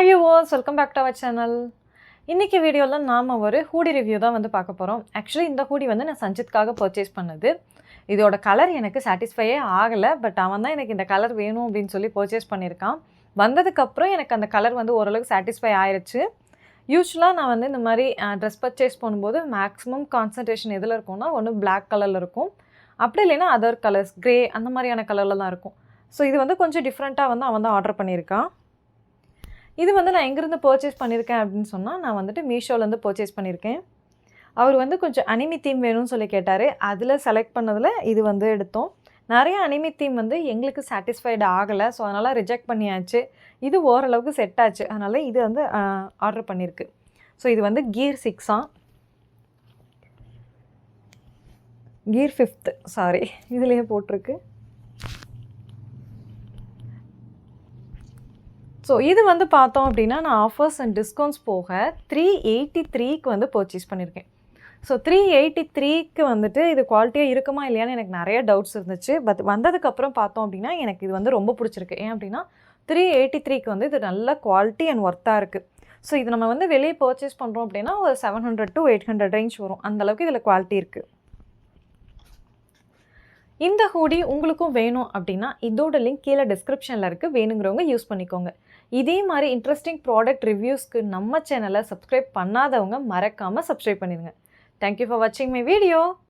Hi viewers welcome back to our channel இன்றைக்கி வீடியோவில் நாம் ஒரு ஹூடி ரிவ்யூ தான் வந்து பார்க்க போகிறோம் ஆக்சுவலி இந்த ஹூடி வந்து நான் சஞ்சித்காக பர்ச்சேஸ் பண்ணது. இதோட கலர் எனக்கு சாட்டிஸ்ஃபையே ஆகலை பட் அவன் தான் எனக்கு இந்த கலர் வேணும் அப்படின்னு சொல்லி பர்ச்சேஸ் பண்ணியிருக்கான். வந்ததுக்கப்புறம் எனக்கு அந்த கலர் வந்து ஓரளவுக்கு சாட்டிஸ்ஃபை ஆயிடுச்சு யூஸ்வலாக நான் வந்து இந்த மாதிரி ட்ரெஸ் பர்ச்சேஸ் பண்ணும்போது மேக்ஸிமம் கான்சன்ட்ரேஷன் எதில் இருக்கும்னா ஒன்று பிளாக் கலரில் இருக்கும். அப்படி இல்லைன்னா அதர் கலர்ஸ் க்ரே அந்த மாதிரியான கலரில் தான் இருக்கும். ஸோ இது வந்து கொஞ்சம் டிஃப்ரெண்ட்டாக வந்து அவன் தான் ஆர்டர் பண்ணியிருக்கான். இது வந்து நான் எங்கேருந்து பர்ச்சேஸ் பண்ணியிருக்கேன் அப்படின்னு சொன்னால் நான் வந்துட்டு மீஷோலேருந்து பர்ச்சேஸ் பண்ணியிருக்கேன் அவர் வந்து கொஞ்சம் அனிமி தீம் வேணும்னு சொல்லி கேட்டார். அதில் செலக்ட் பண்ணதில் இது வந்து எடுத்தோம். நிறைய அனிமி தீம் வந்து எங்களுக்கு சாட்டிஸ்ஃபைடு ஆகலை. ஸோ அதனால் ரிஜெக்ட் பண்ணியாச்சு. இது ஓரளவுக்கு செட் ஆச்சு. அதனால் இது வந்து ஆர்டர் பண்ணியிருக்கு ஸோ இது வந்து கீர் சிக்ஸா கீர் ஃபிஃப்த்து சாரி இதுலேயே போட்டிருக்கு. ஸோ இது வந்து பார்த்தோம் அப்படின்னா நான் ஆஃபர்ஸ் அண்ட் டிஸ்கவுண்ட்ஸ் போக த்ரீ எயிட்டி த்ரீக்கு வந்து பர்ச்சேஸ் பண்ணியிருக்கேன் ஸோ த்ரீ எயிட்டி த்ரீக்கு வந்துட்டு இது குவாலிட்டியாக இருக்குமா இல்லையான்னு எனக்கு நிறைய டவுட்ஸ் இருந்துச்சு. பட் வந்ததுக்கப்புறம் பார்த்தோம் அப்படின்னா எனக்கு இது வந்து ரொம்ப பிடிச்சிருக்கு. ஏன் அப்படின்னா த்ரீ எயிட்டி த்ரீக்கு வந்து இது நல்ல குவாலிட்டி அண்ட் ஒர்த்தாக இருக்குது ஸோ இது நம்ம வந்து வெளியே பர்ச்சேஸ் பண்ணுறோம் அப்படின்னா ஒரு seven hundred to eight hundred range வரும். அந்தளவுக்கு இதில் குவாலிட்டி இருக்குது இந்த ஹூடி உங்களுக்கும் வேணும் அப்படின்னா இதோட லிங்க் கீழே டிஸ்கிரிப்ஷனில் இருக்குது வேணுங்கிறவங்க யூஸ் பண்ணிக்கோங்க. இதே மாதிரி இன்ட்ரெஸ்டிங் ப்ராடக்ட் ரிவ்யூஸ்க்கு நம்ம சேனலை சப்ஸ்கிரைப் பண்ணாதவங்க மறக்காமல் சப்ஸ்கிரைப் பண்ணிடுங்க. தேங்க்யூ ஃபார் வாட்சிங் மை வீடியோ